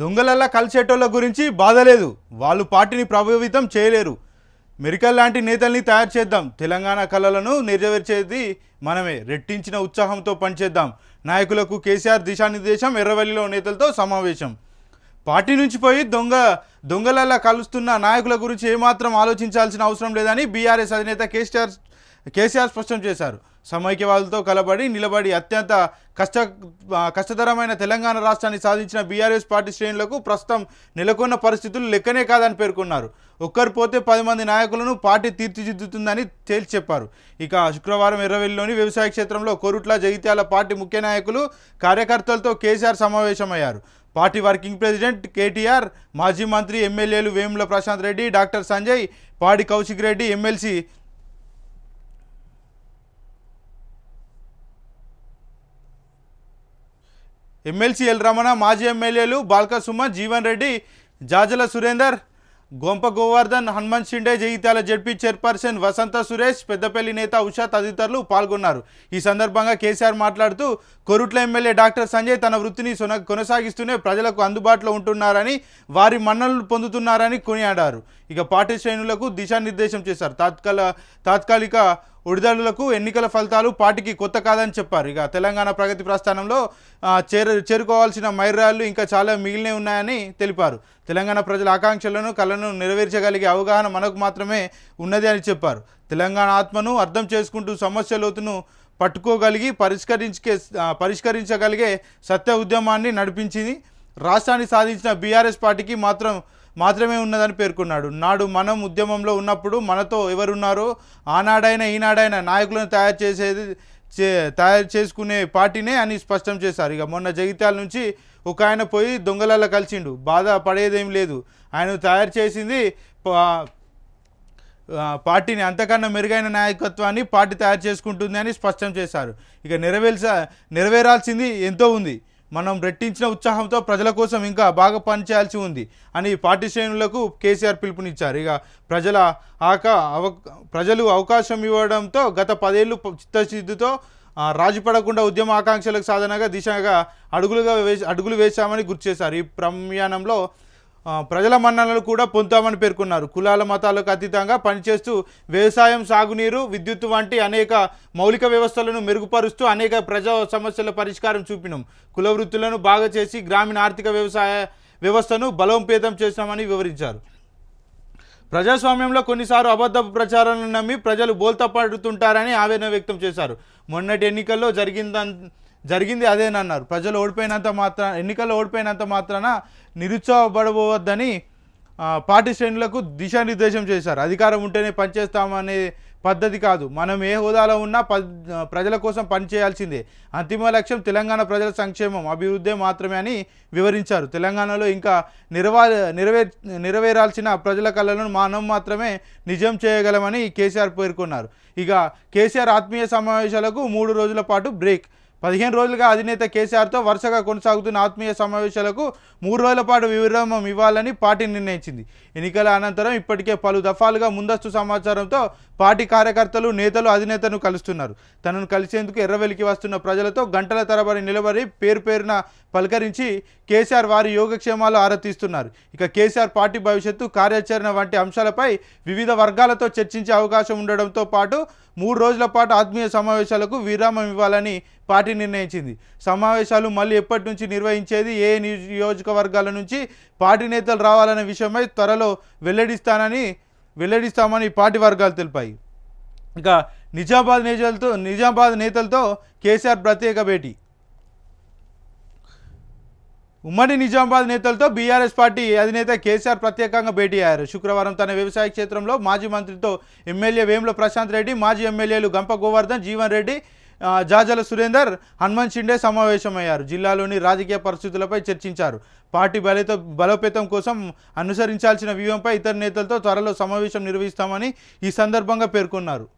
దొంగలల్లా కలిసేటోళ్ళ గురించి బాధ లేదు. వాళ్ళు పార్టీని ప్రభావితం చేయలేరు. మెరికల్ లాంటి నేతల్ని తయారు చేద్దాం. తెలంగాణ కళలను నెరవేర్చేది మనమే. రెట్టించిన ఉత్సాహంతో పనిచేద్దాం. నాయకులకు కేసీఆర్ దిశానిర్దేశం ఎర్రవల్లిలో నేతలతో సమావేశం. పార్టీ నుంచి పోయి దొంగ దొంగలల్లా కలుస్తున్న నాయకుల గురించి ఏమాత్రం ఆలోచించాల్సిన అవసరం లేదని బీఆర్ఎస్ అధినేత కేసీఆర్ కేసీఆర్ స్పష్టం చేశారు. సమైక్యవాదులతో కలబడి నిలబడి అత్యంత కష్ట కష్టతరమైన తెలంగాణ రాష్ట్రాన్ని సాధించిన బీఆర్ఎస్ పార్టీ శ్రేణులకు ప్రస్తుతం నెలకొన్న పరిస్థితులు లెక్కనే కాదని పేర్కొన్నారు. ఒక్కరు పోతే పది మంది నాయకులను పార్టీ తీర్చిదిద్దుతుందని తేల్చి చెప్పారు. ఇక శుక్రవారం ఎర్రవెల్లిలోని వ్యవసాయ క్షేత్రంలో కోరుట్ల జగిత్యాల పార్టీ ముఖ్య నాయకులు కార్యకర్తలతో కేసీఆర్ సమావేశమయ్యారు. పార్టీ వర్కింగ్ ప్రెసిడెంట్ కేటీఆర్ మాజీ మంత్రి ఎమ్మెల్యేలు Vemula Prashanth Reddy doctor Sanjay Padi Kaushik Reddy MLC MLC L Ramana మాజీ ఎమ్మెల్యేలు బాల్క సుమ జీవన్ రెడ్డి జాజల సురేందర్ గొంప గోవర్ధన్ హనుమంత్ షిండే జగిత్యాల జడ్పీ చైర్పర్సన్ వసంత సురేష్ పెద్దపల్లి నేత ఉషా తదితరులు పాల్గొన్నారు. ఈ సందర్భంగా కేసీఆర్ మాట్లాడుతూ కొరుట్ల ఎమ్మెల్యే డాక్టర్ సంజయ్ తన వృత్తిని కొనసాగిస్తూనే ప్రజలకు అందుబాటులో ఉంటున్నారని వారి మన్ననలు పొందుతున్నారని కొనియాడారు. ఇక పార్టీ శ్రేణులకు దిశానిర్దేశం చేశారు. తాత్కాల తాత్కాలిక విడుదలకు ఎన్నికల ఫలితాలు పార్టీకి కొత్త కాదని చెప్పారు. ఇక తెలంగాణ ప్రగతి ప్రస్థానంలో చేరు చేరుకోవాల్సిన మైరాళ్ళు ఇంకా చాలా మిగిలినే ఉన్నాయని తెలిపారు. తెలంగాణ ప్రజల ఆకాంక్షలను కళను నెరవేర్చగలిగే అవగాహన మనకు మాత్రమే ఉన్నది అని చెప్పారు. తెలంగాణ ఆత్మను అర్థం చేసుకుంటూ సమస్య లోతును పట్టుకోగలిగి పరిష్కరించే పరిష్కరించగలిగే సత్య ఉద్యమాన్ని నడిపించింది. రాష్ట్రాన్ని సాధించిన బీఆర్ఎస్ పార్టీకి మాత్రం మాత్రమే ఉన్నదని పేర్కొన్నాడు. నాడు మనం ఉద్యమంలో ఉన్నప్పుడు మనతో ఎవరున్నారో ఆనాడైనా ఈనాడైనా నాయకులను తయారు చేసేది చే తయారు చేసుకునే పార్టీనే అని స్పష్టం చేశారు. ఇక మొన్న జగిత్యాల నుంచి ఒక ఆయన పోయి దొంగలలో కలిసిండు. బాధ పడేదేం లేదు. ఆయన తయారు చేసింది పార్టీని అంతకన్నా మెరుగైన నాయకత్వాన్ని పార్టీ తయారు చేసుకుంటుంది అని స్పష్టం చేశారు. ఇక నెరవేర్చ నెరవేరాల్సింది ఎంతో ఉంది. మనం రెట్టించిన ఉత్సాహంతో ప్రజల కోసం ఇంకా బాగా పనిచేయాల్సి ఉంది అని పార్టీ శ్రేణులకు కేసీఆర్ పిలుపునిచ్చారు. ఇక ప్రజల ఆక అవ ప్రజలు అవకాశం ఇవ్వడంతో గత పదేళ్ళు చిత్తశుద్ధితో రాజుపడకుండా రాజీ పడకుండా ఉద్యమ ఆకాంక్షలకు సాధనగా దిశగా అడుగులుగా వేసి అడుగులు వేశామని గుర్తు చేశారు. ఈ ప్రయాణంలో ప్రజల మన్ననలు కూడా పొందుతామని పేర్కొన్నారు. కులాల మతాలకు అతీతంగా పనిచేస్తూ వ్యవసాయం సాగునీరు విద్యుత్ వంటి అనేక మౌలిక వ్యవస్థలను మెరుగుపరుస్తూ అనేక ప్రజా సమస్యల పరిష్కారం చూపినాం. కుల వృత్తులను బాగా చేసి గ్రామీణ ఆర్థిక వ్యవసాయ వ్యవస్థను బలోపేతం చేశామని వివరించారు. ప్రజాస్వామ్యంలో కొన్నిసార్లు అబద్ధపు ప్రచారాలను నమ్మి ప్రజలు బోల్తా పడుతుంటారని ఆవేదన వ్యక్తం చేశారు. మొన్నటి ఎన్నికల్లో జరిగిందన్ జరిగింది అదేనన్నారు ప్రజలు ఓడిపోయినంత మాత్రాన ఎన్నికల్లో ఓడిపోయినంత మాత్రాన నిరుత్సాహపడబోవద్దని పార్టీ శ్రేణులకు దిశానిర్దేశం చేశారు. అధికారం ఉంటేనే పనిచేస్తామనే పద్ధతి కాదు. మనం ఏ హోదాలో ఉన్నా ప్రజల కోసం పనిచేయాల్సిందే అంతిమ లక్ష్యం తెలంగాణ ప్రజల సంక్షేమం అభివృద్ధి మాత్రమే అని వివరించారు. తెలంగాణలో ఇంకా నెరవా నెరవే నెరవేరాల్సిన ప్రజల కళలను మనం మాత్రమే నిజం చేయగలమని కేసీఆర్ పేర్కొన్నారు. ఇక కేసీఆర్ ఆత్మీయ సమావేశాలకు మూడు రోజుల పాటు బ్రేక్. పదిహేను రోజులుగా అధినేత కేసీఆర్తో వరుసగా కొనసాగుతున్న ఆత్మీయ సమావేశాలకు మూడు రోజుల పాటు విరామం ఇవ్వాలని పార్టీ నిర్ణయించింది. ఎన్నికల అనంతరం ఇప్పటికే పలు దఫాలుగా ముందస్తు సమాచారంతో పార్టీ కార్యకర్తలు నేతలు అధినేతను కలుస్తున్నారు. తనను కలిసేందుకు ఎర్రవెలికి వస్తున్న ప్రజలతో గంటల తరబడి నిలబడి పేరు పేరున పలకరించి కేసీఆర్ వారి యోగక్షేమాలు ఆరతీస్తున్నారు ఇక కేసీఆర్ పార్టీ భవిష్యత్తు కార్యాచరణ వంటి అంశాలపై వివిధ వర్గాలతో చర్చించే అవకాశం ఉండడంతో పాటు మూడు రోజుల పాటు ఆత్మీయ సమావేశాలకు విరామం ఇవ్వాలని పార్టీ నిర్ణయించింది. సమావేశాలు మళ్ళీ ఎప్పటి నుంచి నిర్వహించేది ఏ నియోజకవర్గాల నుంచి పార్టీ నేతలు రావాలనే విషయమై త్వరలో వెల్లడిస్తానని వెల్లడిస్తామని పార్టీ వర్గాలు తెలిపాయి. ఇక నిజామాబాద్ నేతలతో నిజామాబాద్ నేతలతో కేసీఆర్ ప్రత్యేక భేటీ. ఉమ్మడి నిజామాబాద్ నేతలతో బీఆర్ఎస్ పార్టీ అధినేత కేసీఆర్ ప్రత్యేకంగా భేటీ అయ్యారు. శుక్రవారం తన వ్యవసాయ క్షేత్రంలో మాజీ మంత్రితో ఎమ్మెల్యే వేముల ప్రశాంత్ రెడ్డి మాజీ ఎమ్మెల్యేలు గంప గోవర్ధన్ జీవన్ రెడ్డి జాజల సురేందర్ హనుమంత్ షిండే సమావేశమయ్యారు. జిల్లాలోని రాజకీయ పరిస్థితులపై చర్చించారు. పార్టీ బలిత బలోపేతం కోసం అనుసరించాల్సిన వ్యూహంపై ఇతర నేతలతో త్వరలో సమావేశం నిర్వహిస్తామని ఈ సందర్భంగా పేర్కొన్నారు.